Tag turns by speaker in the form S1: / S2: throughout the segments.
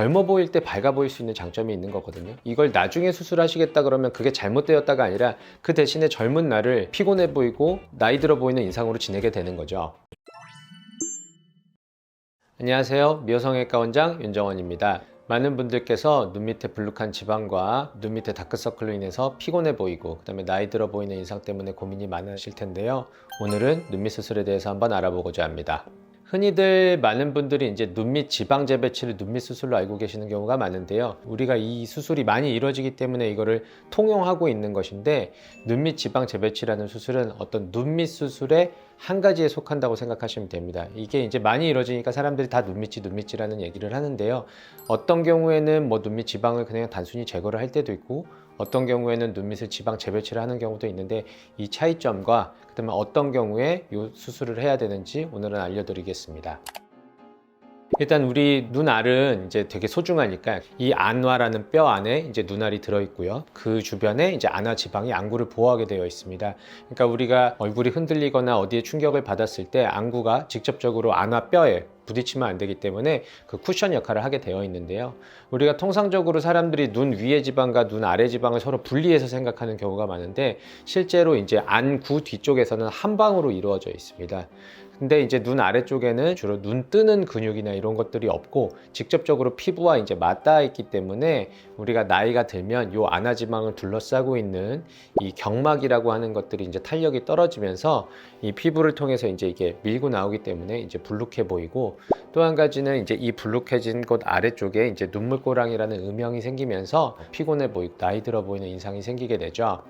S1: 젊어 보일 때 밝아 보일 수 있는 장점이 있는 거거든요. 이걸 나중에 수술하시겠다 그러면 그게 잘못되었다가 아니라 그 대신에 젊은 나를 피곤해 보이고 나이 들어 보이는 인상으로 지내게 되는 거죠. 안녕하세요. 미호성외과 원장 윤정원입니다. 많은 분들께서 눈 밑에 불룩한 지방과 눈 밑에 다크서클로 인해서 피곤해 보이고 그다음에 나이 들어 보이는 인상 때문에 고민이 많으실 텐데요. 오늘은 눈밑 수술에 대해서 한번 알아보고자 합니다. 흔히들 많은 분들이 이제 눈밑 지방 재배치를 눈밑 수술로 알고 계시는 경우가 많은데요. 우리가 이 수술이 많이 이루어지기 때문에 이거를 통용하고 있는 것인데 눈밑 지방 재배치라는 수술은 어떤 눈밑 수술의 한 가지에 속한다고 생각하시면 됩니다. 이게 이제 많이 이루어지니까 사람들이 다 눈밑이 눈밑이라는 얘기를 하는데요. 어떤 경우에는 뭐 눈밑 지방을 그냥 단순히 제거를 할 때도 있고 어떤 경우에는 눈 밑을 지방 재배치를 하는 경우도 있는데 이 차이점과 그다음에 어떤 경우에 이 수술을 해야 되는지 오늘은 알려드리겠습니다. 일단 우리 눈알은 이제 되게 소중하니까 이 안화라는 뼈 안에 이제 눈알이 들어 있고요. 그 주변에 이제 안화 지방이 안구를 보호하게 되어 있습니다. 그러니까 우리가 얼굴이 흔들리거나 어디에 충격을 받았을 때 안구가 직접적으로 안화 뼈에 부딪히면 안 되기 때문에 그 쿠션 역할을 하게 되어 있는데요. 우리가 통상적으로 사람들이 눈 위의 지방과 눈 아래 지방을 서로 분리해서 생각하는 경우가 많은데 실제로 이제 안구 뒤쪽에서는 한 방으로 이루어져 있습니다. 근데 이제 눈 아래쪽에는 주로 눈 뜨는 근육이나 이런 것들이 없고 직접적으로 피부와 이제 맞닿아 있기 때문에 우리가 나이가 들면 요 안아지방을 둘러싸고 있는 이 경막이라고 하는 것들이 이제 탄력이 떨어지면서 이 피부를 통해서 이제 이게 밀고 나오기 때문에 이제 불룩해 보이고 또 한 가지는 이제 이 불룩해진 곳 아래쪽에 이제 눈물고랑이라는 음영이 생기면서 피곤해 보이고 나이 들어 보이는 인상이 생기게 되죠.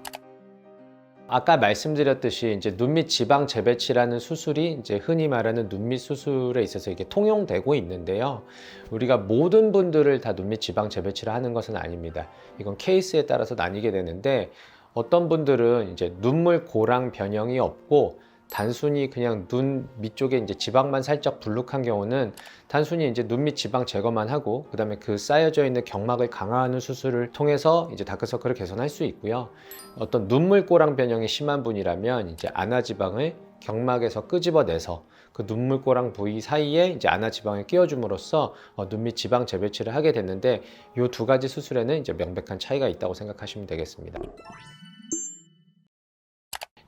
S1: 아까 말씀드렸듯이 이제 눈밑 지방 재배치라는 수술이 이제 흔히 말하는 눈밑 수술에 있어서 이게 통용되고 있는데요. 우리가 모든 분들을 다 눈밑 지방 재배치를 하는 것은 아닙니다. 이건 케이스에 따라서 나뉘게 되는데 어떤 분들은 이제 눈물 고랑 변형이 없고 단순히 그냥 눈 밑쪽에 이제 지방만 살짝 불룩한 경우는 단순히 이제 눈 밑 지방 제거만 하고 그다음에 그 쌓여져 있는 경막을 강화하는 수술을 통해서 이제 다크서클을 개선할 수 있고요. 어떤 눈물 고랑 변형이 심한 분이라면 이제 안화 지방을 경막에서 끄집어내서 그 눈물고랑 부위 사이에 이제 안화 지방을 끼워줌으로써 어, 눈밑 지방 재배치를 하게 됐는데 이 두 가지 수술에는 이제 명백한 차이가 있다고 생각하시면 되겠습니다.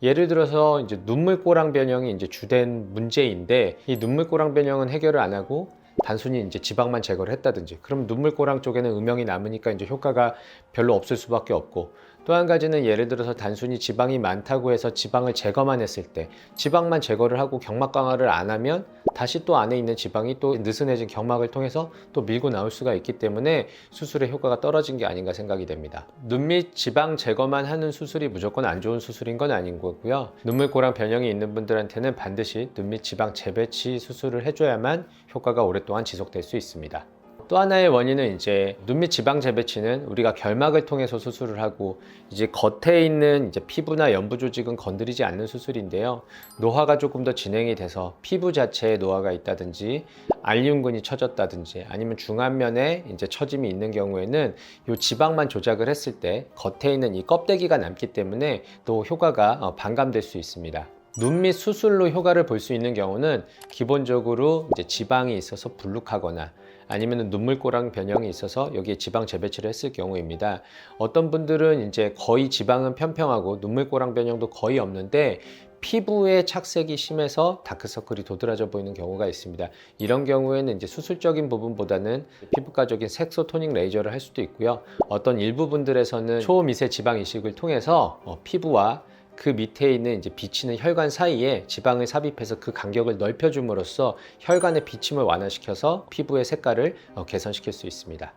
S1: 예를 들어서 이제 눈물고랑 변형이 이제 주된 문제인데 이 눈물고랑 변형은 해결을 안 하고 단순히 이제 지방만 제거를 했다든지 그럼 눈물고랑 쪽에는 음영이 남으니까 이제 효과가 별로 없을 수밖에 없고 또 한 가지는 예를 들어서 단순히 지방이 많다고 해서 지방을 제거만 했을 때 지방만 제거를 하고 경막 강화를 안 하면 다시 또 안에 있는 지방이 또 느슨해진 경막을 통해서 또 밀고 나올 수가 있기 때문에 수술의 효과가 떨어진 게 아닌가 생각이 됩니다. 눈 밑 지방 제거만 하는 수술이 무조건 안 좋은 수술인 건 아닌 거고요. 눈물고랑 변형이 있는 분들한테는 반드시 눈 밑 지방 재배치 수술을 해줘야만 효과가 오랫동안 지속될 수 있습니다. 또 하나의 원인은 이제 눈밑 지방 재배치는 우리가 결막을 통해서 수술을 하고 이제 겉에 있는 이제 피부나 연부 조직은 건드리지 않는 수술인데요. 노화가 조금 더 진행이 돼서 피부 자체에 노화가 있다든지 알리움근이 처졌다든지 아니면 중안면에 이제 처짐이 있는 경우에는 이 지방만 조작을 했을 때 겉에 있는 이 껍데기가 남기 때문에 또 효과가 어, 반감될 수 있습니다. 눈밑 수술로 효과를 볼 수 있는 경우는 기본적으로 이제 지방이 있어서 불룩하거나 아니면 눈물고랑 변형이 있어서 여기에 지방 재배치를 했을 경우입니다. 어떤 분들은 이제 거의 지방은 평평하고 눈물고랑 변형도 거의 없는데 피부에 착색이 심해서 다크서클이 도드라져 보이는 경우가 있습니다. 이런 경우에는 이제 수술적인 부분보다는 피부과적인 색소 토닝 레이저를 할 수도 있고요. 어떤 일부분들에서는 초미세 지방 이식을 통해서 어, 피부와 그 밑에 있는 이제 비치는 혈관 사이에 지방을 삽입해서 그 간격을 넓혀줌으로써 혈관의 비침을 완화시켜서 피부의 색깔을 어, 개선시킬 수 있습니다.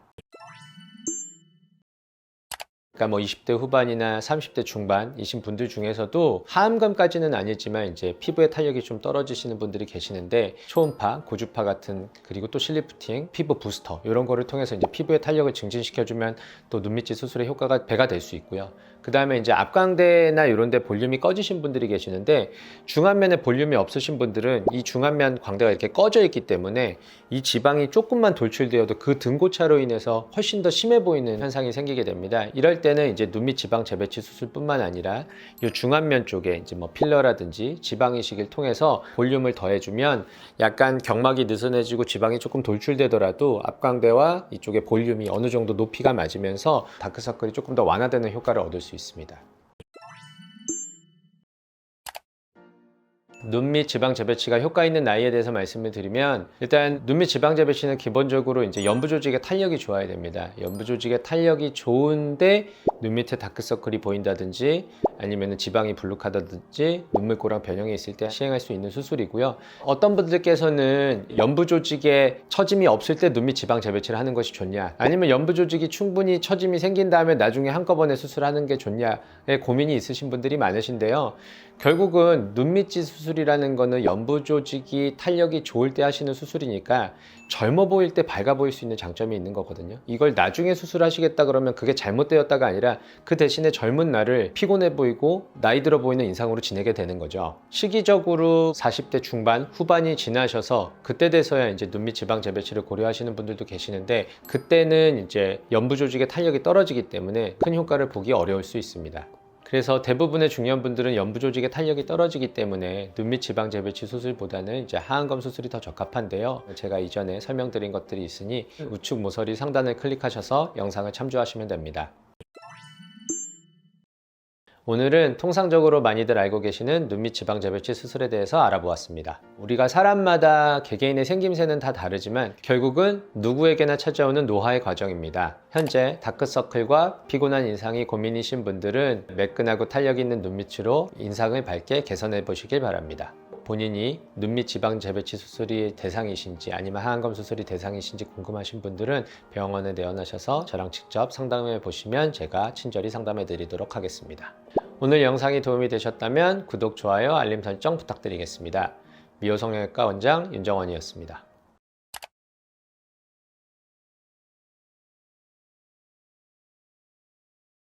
S1: 그러니까 뭐 20대 후반이나 30대 중반이신 분들 중에서도 하암감까지는 아니지만 이제 피부의 탄력이 좀 떨어지시는 분들이 계시는데 초음파, 고주파 같은 그리고 또 실리프팅, 피부 부스터 이런 거를 통해서 이제 피부의 탄력을 증진시켜주면 또 눈밑질 수술의 효과가 배가 될 수 있고요. 그 다음에 이제 앞광대나 이런 데 볼륨이 꺼지신 분들이 계시는데 중안면에 볼륨이 없으신 분들은 이 중안면 광대가 이렇게 꺼져 있기 때문에 이 지방이 조금만 돌출되어도 그 등고차로 인해서 훨씬 더 심해 보이는 현상이 생기게 됩니다. 이럴 때는 이제 눈밑 지방 재배치 수술뿐만 아니라 이 중안면 쪽에 이제 뭐 필러라든지 지방 이식을 통해서 볼륨을 더해주면 약간 경막이 느슨해지고 지방이 조금 돌출되더라도 앞광대와 이쪽에 볼륨이 어느 정도 높이가 맞으면서 다크서클이 조금 더 완화되는 효과를 얻을 수 있습니다. 눈밑 지방 재배치가 효과 있는 나이에 대해서 말씀을 드리면 일단 눈밑 지방 재배치는 기본적으로 이제 연부 조직의 탄력이 좋아야 됩니다. 연부 조직의 탄력이 좋은데 눈 밑에 다크서클이 보인다든지 아니면 지방이 불룩하다든지 눈물고랑 변형이 있을 때 시행할 수 있는 수술이고요. 어떤 분들께서는 연부 조직에 처짐이 없을 때 눈밑 지방 재배치를 하는 것이 좋냐 아니면 연부 조직이 충분히 처짐이 생긴 다음에 나중에 한꺼번에 수술하는 게 좋냐에 고민이 있으신 분들이 많으신데요. 결국은 눈밑지 수술이라는 거는 연부 조직이 탄력이 좋을 때 하시는 수술이니까 젊어 보일 때 밝아 보일 수 있는 장점이 있는 거거든요. 이걸 나중에 수술하시겠다 그러면 그게 잘못되었다가 아니라 그 대신에 젊은 날을 피곤해 보이 고 나이 들어 보이는 인상으로 지내게 되는 거죠. 시기적으로 40대 중반, 후반이 지나셔서 그때 돼서야 이제 눈밑 지방 재배치를 고려하시는 분들도 계시는데 그때는 이제 연부 조직의 탄력이 떨어지기 때문에 큰 효과를 보기 어려울 수 있습니다. 그래서 대부분의 중년 분들은 연부 조직의 탄력이 떨어지기 때문에 눈밑 지방 재배치 수술보다는 이제 하안검 수술이 더 적합한데요. 제가 이전에 설명드린 것들이 있으니 우측 모서리 상단을 클릭하셔서 영상을 참조하시면 됩니다. 오늘은 통상적으로 많이들 알고 계시는 눈밑 지방 재배치 수술에 대해서 알아보았습니다. 우리가 사람마다 개개인의 생김새는 다 다르지만 결국은 누구에게나 찾아오는 노화의 과정입니다. 현재 다크서클과 피곤한 인상이 고민이신 분들은 매끈하고 탄력 있는 눈밑으로 인상을 밝게 개선해 보시길 바랍니다. 본인이 눈밑 지방 재배치 수술이 대상이신지 아니면 하안검 수술이 대상이신지 궁금하신 분들은 병원에 내원하셔서 저랑 직접 상담해 보시면 제가 친절히 상담해 드리도록 하겠습니다. 오늘 영상이 도움이 되셨다면 구독, 좋아요, 알림 설정 부탁드리겠습니다. 미호성형외과 원장 윤정원이었습니다.